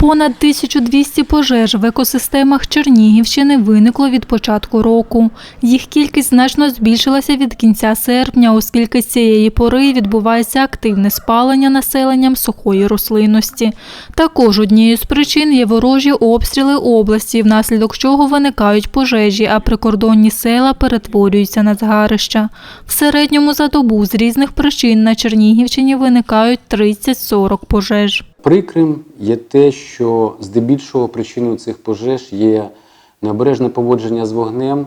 Понад 1200 пожеж в екосистемах Чернігівщини виникло від початку року. Їх кількість значно збільшилася від кінця серпня, оскільки з цієї пори відбувається активне спалення населенням сухої рослинності. Також однією з причин є ворожі обстріли області, внаслідок чого виникають пожежі, а прикордонні села перетворюються на згарища. В середньому за добу з різних причин на Чернігівщині виникають 30-40 пожеж. Прикрим є те, що здебільшого причиною цих пожеж є необережне поводження з вогнем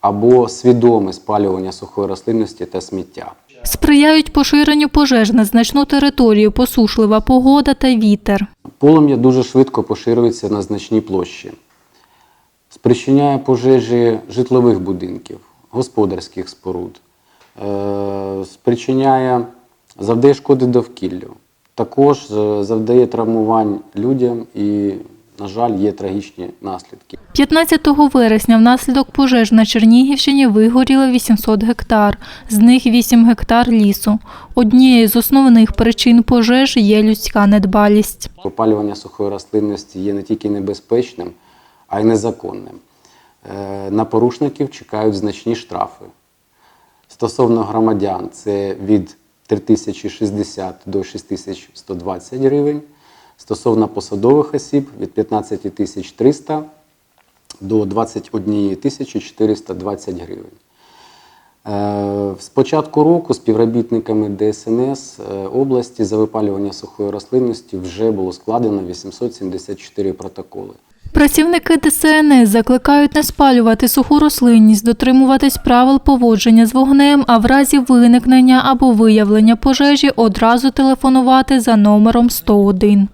або свідоме спалювання сухої рослинності та сміття. Сприяють поширенню пожеж на значну територію посушлива погода та вітер. Полум'я дуже швидко поширюється на значні площі, спричиняє пожежі житлових будинків, господарських споруд, е, спричиняє, завдає шкоди довкіллю. Також е, завдає травмувань людям і, на жаль, є трагічні наслідки. 15 вересня внаслідок пожеж на Чернігівщині вигоріло 800 гектар, з них 8 гектар лісу. Однією з основних причин пожеж є людська недбалість. Попалювання сухої рослинності є не тільки небезпечним, а й незаконним. Е, На порушників чекають значні штрафи. Стосовно громадян, це від 3060 до 6120 гривень. Стосовно посадових осіб від 15 300 до 21 420 гривень. Е, З початку року співробітниками ДСНС е, області за випалювання сухої рослинності вже було складено 874 протоколи. Працівники ДСНС закликають не спалювати суху рослинність, дотримуватись правил поводження з вогнем, а в разі виникнення або виявлення пожежі одразу телефонувати за номером 101.